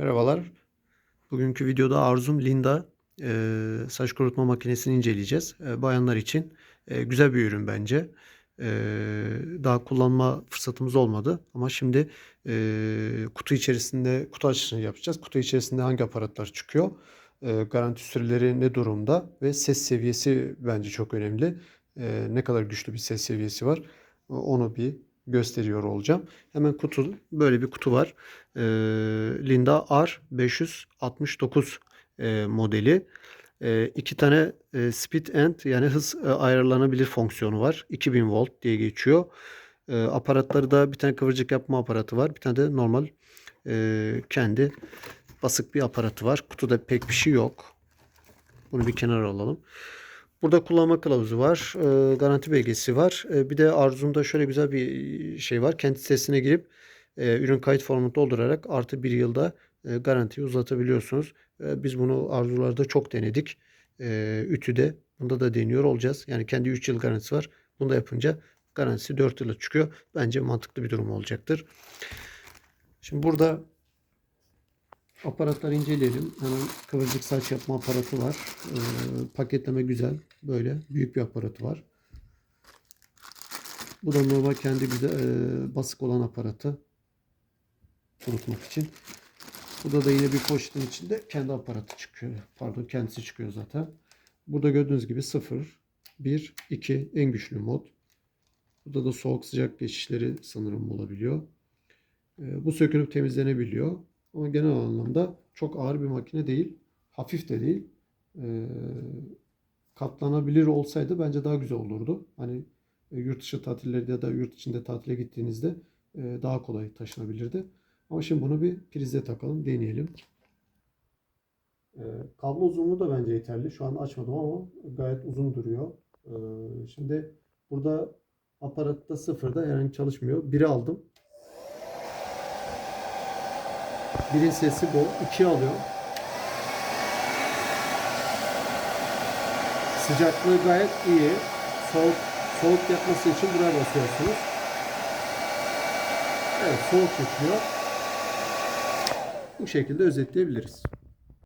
Merhabalar. Bugünkü videoda Arzum Linda e, saç kurutma makinesini inceleyeceğiz. E, bayanlar için e, güzel bir ürün bence. E, daha kullanma fırsatımız olmadı ama şimdi e, kutu içerisinde kutu açılışını yapacağız. Kutu içerisinde hangi aparatlar çıkıyor? E, garanti süreleri ne durumda ve ses seviyesi bence çok önemli. E, ne kadar güçlü bir ses seviyesi var onu bir gösteriyor olacağım. Hemen kutu böyle bir kutu var. Ee, Linda R569 e, modeli. E, iki tane e, speed end yani hız e, ayarlanabilir fonksiyonu var. 2000 volt diye geçiyor. E, aparatları da bir tane kıvırcık yapma aparatı var. Bir tane de normal e, kendi basık bir aparatı var. Kutuda pek bir şey yok. Bunu bir kenara alalım. Burada kullanma kılavuzu var. E, garanti belgesi var. E, bir de Arzum'da şöyle güzel bir şey var. Kendi sitesine girip e, ürün kayıt formunu doldurarak artı bir yılda e, garantiyi uzatabiliyorsunuz. E, biz bunu arzularda çok denedik. E, ütüde bunda da deniyor olacağız. Yani kendi 3 yıl garantisi var. Bunda yapınca garantisi 4 yıla çıkıyor. Bence mantıklı bir durum olacaktır. Şimdi burada aparatları inceleyelim. Hemen kıvırcık saç yapma aparatı var. E, paketleme güzel. Böyle büyük bir aparatı var. Bu da normal kendi güzel e, basık olan aparatı kurutmak için. Burada da yine bir poşetin içinde kendi aparatı çıkıyor. Pardon kendisi çıkıyor zaten. Burada gördüğünüz gibi 0, 1, 2 en güçlü mod. Burada da soğuk sıcak geçişleri sanırım olabiliyor. E, bu sökülüp temizlenebiliyor. Ama genel anlamda çok ağır bir makine değil. Hafif de değil. E, katlanabilir olsaydı bence daha güzel olurdu. Hani e, yurt dışı tatillerde ya da yurt içinde tatile gittiğinizde e, daha kolay taşınabilirdi. Ama şimdi bunu bir prize takalım, deneyelim. E, kablo uzunluğu da bence yeterli. Şu an açmadım ama gayet uzun duruyor. E, şimdi burada aparatta sıfırda herhangi çalışmıyor. Biri aldım. Birin sesi bu. İki alıyorum. Sıcaklığı gayet iyi. Soğuk soğuk yapması için buraya basıyorsunuz. Evet soğuk yapıyor. Bu şekilde özetleyebiliriz.